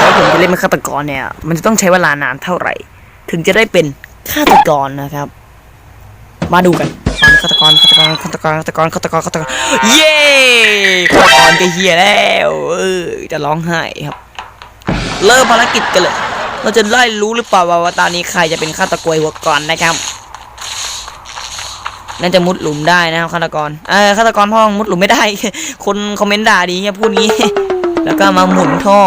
ถ้าผมจะเล่นเป็นฆาตกรเนี่ย มันจะต้องใช้เวลานานเท่าไหร่ ถึงจะได้เป็นฆาตกรนะครับ มาดูกันฆาตกรฆาตกรฆาตกรฆาตกรฆาตกรฆาตกรเย้ฆาตกรจะเฮียแล้วเออจะร้องไห้ครับ เริ่มภารกิจกันเลย เราจะได้รู้หรือเปล่าว่าตอนนี้ใครจะเป็นฆาตกรหัวก่อนนะครับ น่าจะมุดหลุมได้นะครับฆาตกรเออฆาตกรพ่อมุดหลุมไม่ได้ คนคอมเมนต์ด่าดีเนี่ยพูดงี้ แล้วก็มาหมุนท่อ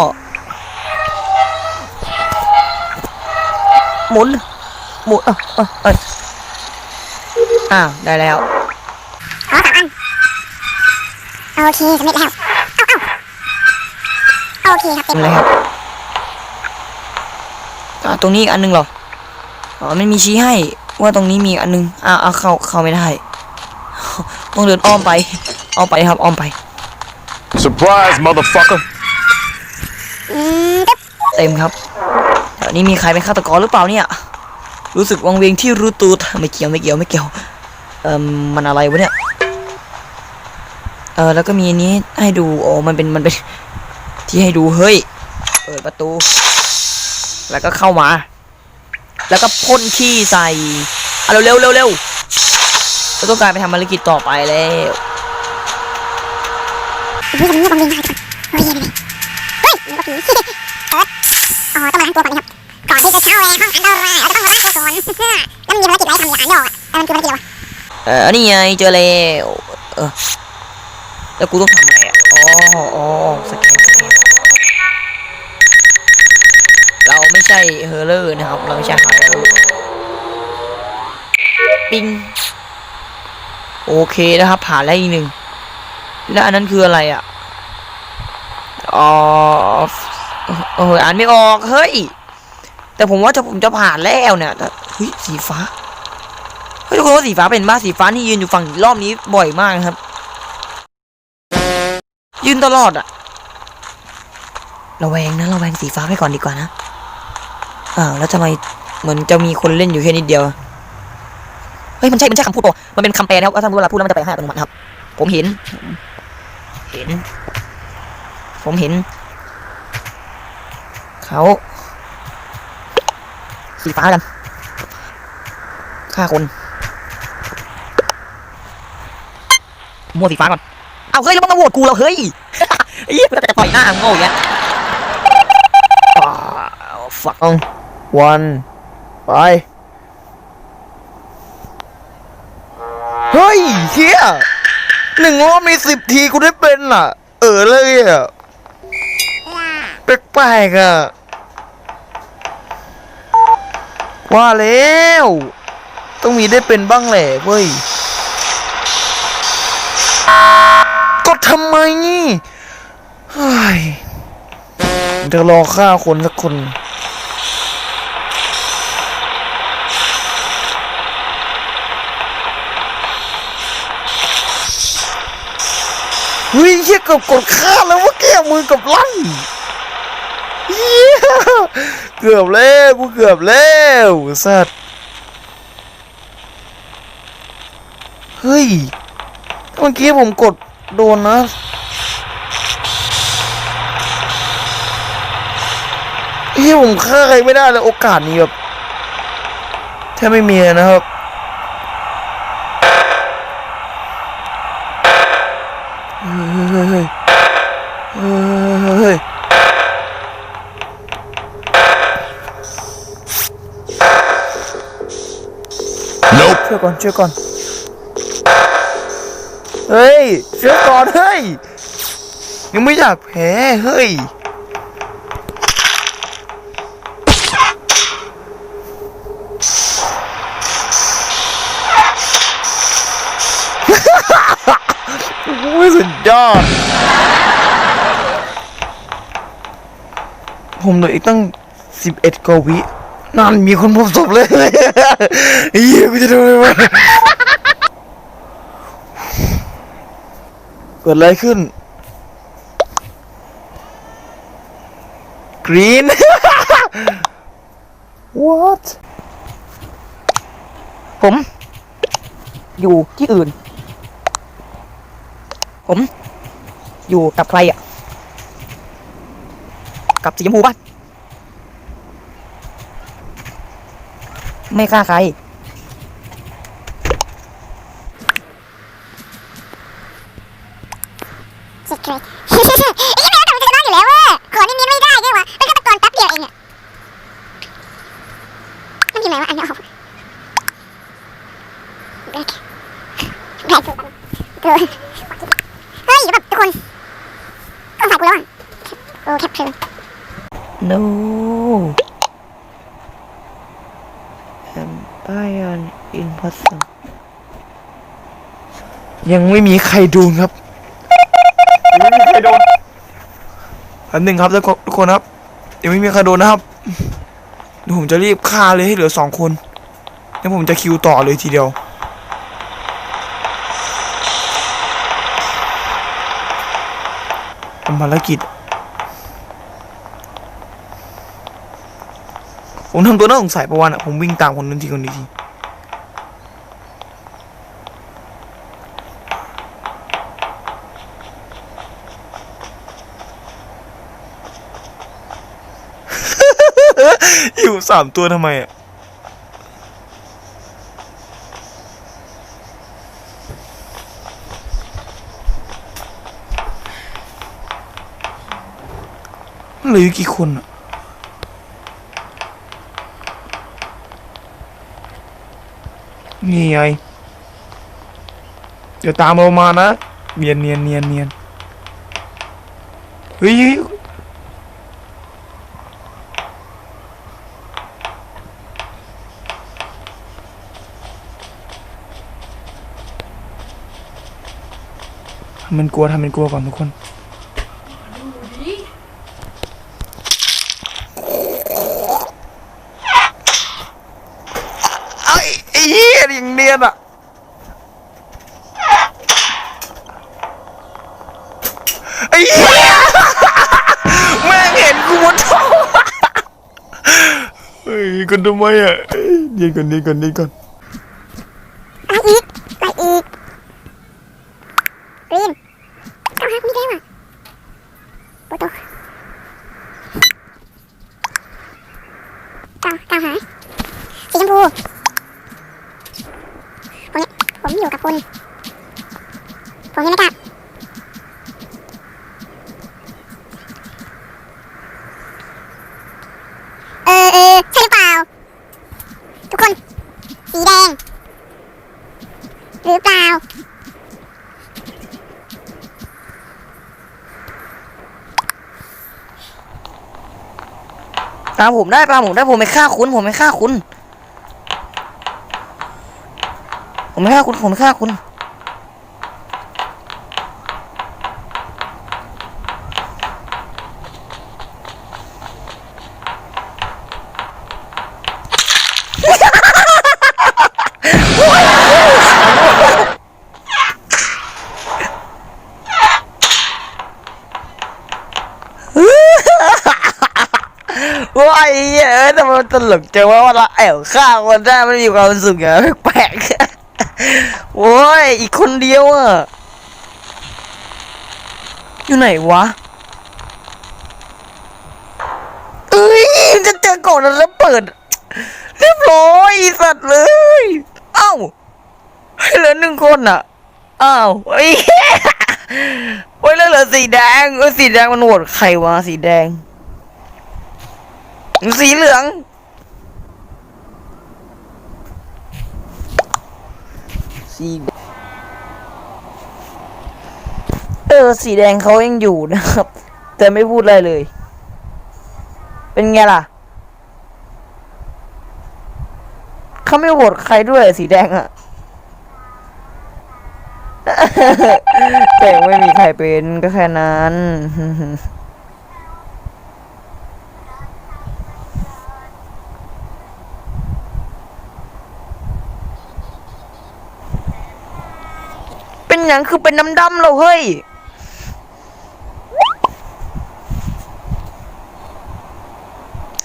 หมุน หมุนเออเออเอออ้าวได้แล้วขอสามอันโอเคสำเร็จแล้วเอ้าเอ้าโอเคครับเต็มทำอะไรครับอ่าตรงนี้อีกอันหนึงเหรออ๋อมันมีชี้ให้ ว่าตรงนี้มีอันหนึงอ่าเอาเข้าเข้าไม่ได้ ต้องเดินอ้อมไปอ้อมไปครับอ้อมไป Surprise, motherfucker. อืมตึ๊บเต็มครับแถวนี้มีใครเป็นฆาตกรหรือเปล่าเนี่ย รู้สึกวังเวงที่รู้ตัวไม่เกี่ยวไม่เกี่ยวไม่เกี่ยว เอ่อมันอะไรวะเนี่ย เออแล้วก็มีอันนี้ให้ดูโอ้มันเป็นมันเป็นที่ให้ดูเฮ้ย เปิดประตู แล้วก็เข้ามา แล้วก็พ่นขี้ใส่อะเร็วเร็วเร็วเร็วเราต้องการไปทำภารกิจต่อไปแล้วเฮ้ยมันเงียบบังเวงได้จังเฮ้ยเฮ้ยมันก็ผีเอิร์ธอ๋อต้องมาล้างตัวก่อนนะครับก่อนที่จะเข้าไปห้องอันตรายเราต้องมาล้างตัวก่อนแล้วมันมีภารกิจอะไรทำอย่างอ่านไม่ออกอะแต่มันคือภารกิจอะไรวะเออนี่ไงเจอแล้วเออแล้วกูต้องทำอะไรอะอ๋ออ๋อสแกนสแกนเราไม่ ใช่เฮอร์เลอร์นะครับ เราไม่ใช่ฮาร์เลอร์ปิงโอเคนะครับผ่านแล้วอีกหนึ่งแล้วอันนั้นคืออะไรอะอ๋อเอออ่านไม่ออกเฮ้ยแต่ผมว่าจะผมจะผ่านแล้วเนี่ยแต่เฮ้ยสีฟ้าเฮ้ยทุกคนว่าสีฟ้าเป็นบ้าสีฟ้าที่ยืนอยู่ฝั่งรอบนี้บ่อยมากครับ ยืนตลอดอะระแวงนะระแวงสีฟ้าไปก่อนดีกว่านะ อ้าวแล้วทำไมเหมือนจะมีคนเล่นอยู่แค่นิดเดียว เฮ้ยมันใช่ มันใช่คำพูดป่ะมันเป็นคำแปลนะครับว่าถ้าเวลาพูดแล้วมันจะไปให้อัตโนมัตินะครับ ผมเห็น เห็น ผมเห็น เขาสีฟ้ากันฆ่าคนมัวสีฟ้าก่อน เอาเฮ้ยแล้วมันมาโหวตกูแล้วเฮ้ยไอ้เหี้ยกูจะต่อยหน้ามึงโง่อย่างเงี้ยฝัก วันไป เฮ้ยเฮียหนึ่งรอบในสิบทีกูได้เป็นอะ เออเลยอะแปลกๆอะ ว่าแล้ว ต้องมีได้เป็นบ้างแหละเว้ยก็ทำไมนี่เฮ้ยจะรอฆ่าคนสักคน เฮ้ยเฮียเกือบกดฆ่าแล้วว่าแก้มือกับลั่นเฮียเกือบแล้วกูเกือบแล้วสัตว์เฮ้ยเมื่อกี้ผมกดโดนนะเฮียผมฆ่าใครไม่ได้เลยโอกาสนี้แบบแทบไม่มีนะครับ วยก่อนช่วยก่อน เฮ้ยช่วยก่อนเฮ้ย ยังไม่อยากแพ้เฮ้ยโอ้ยสุดยอด ผมเหลืออีกตั้งสิบเอ็ดกว่าวิ นั่นมีคนพบศพเลยเฮียกูจะทำไงวะเกิดอะไรขึ้น กรีน what ผม อยู่ที่อื่น ผม อยู่กับใครอะ กับสีชมพูป่ะ ไม่ฆ่าใครชิคเกรตไอ้ยังไงก็ทำมันจะนอนอยู่แล้วเว้ยขอนิดๆไม่ได้ไงวะเป็นฆาตกรแป๊บเดียวเองอะมันอยู่ไหนวะอันนี้ออกแบล็คแบล็คตัวตัวเฮ้ยแบบทุกคนก็ใส่กูแล้วอะโอ้แคปเพลิน no Empire Imposter ยังไม่มีใครโดนครับยังไม่มีใครโดนอันหนึ่งครับทุกคนทุกคนครับยังไม่มีใครโดนนะครับเดี๋ยวผมจะรีบฆ่าเลยให้เหลือสองคนแล้วผมจะคิวต่อเลยทีเดียว ทำภารกิจ ผมทำตัวน่าสงสัยประวันอะผมวิ่งตามคนนั้นทีคนนี้ทีอยู่สามตัวทำไมอะเหลืออยู่กี่คนอะ นี่ไง เดี๋ยวตามเรามานะเนียนเนียนเนียนเนียนเฮ้ยเฮ้ยทำมันกลัวทำมันกลัวก่อนทุกคน ไอ้ไอ้เหี้ ยนียนอะไอ้เหี้ยแม่งเห็นกูหมดท้องเฮ้ยกันทำไมอะเดี๋ยวก่อนเดี๋ยวก่อนเดี๋ยวก่อนอะไรอีกอะไรอีกกรีนเก้าหาไม่ได้ว่ะโปโตเก้าเก้าหาสีชมพูผมเนี่ยผมอยู่กับคุณ ผมยังไม่กล้าเออเออใช่หรือเปล่า ทุกคน สีแดง หรือเปล่า ตามผมได้ตามผมได้ผมไม่ฆ่าคุณ ผมไม่ฆ่าคุณ ผมไม่ฆ่าคุณผมไม่ฆ่าคุณ ว่า ไอ้เหี้ยเอ้ยทำไมมันตลกจังว่าเวลาแอบฆ่าคนได้มันมีความสุขอย่างแปลกๆโอ้ยอีกคนเดียวอะอยู่ไหนวะเอ้ยจะเจอก่อนแล้วเปิด เรียบร้อยสัตว์เลย เอ้าให้เหลือหนึ่งคนอะอ้าวไอ้เหี้ยโอ้ยแล้วเหลือสีแดงเออสีแดงมันโหวตใครวะสีแดง สีเหลือง สี เออ สีแดงเขายังอยู่นะครับ แต่ไม่พูดอะไรเลย เป็นไงล่ะ เขาไม่โหวตใครด้วยสีแดงอะแต่ไม่มีใครเป็นก็แค่นั้น็นอย่างคือเป็นน้ำดำเราเฮ้ย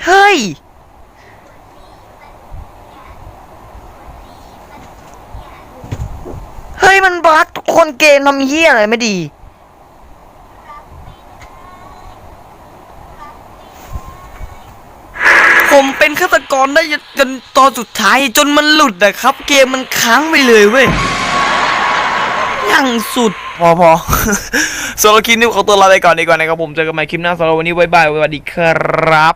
เฮ้ยเฮ้ยมันบลัสคนเกมทำเฮี้ยอะไรไม่ดีผมเป็นฆาตกรได้จนตอนสุดท้ายจนมันหลุดนะครับ เกมมันค้างไปเลยเว้ย ยังสุดพอพอสำหรับคลิปนี้ขอตัวลาไปก่อนดีกว่านะครับผมเจอกันใหม่คลิปหน้าสำหรับวันนี้บ๊ายบายสวัสดีครับ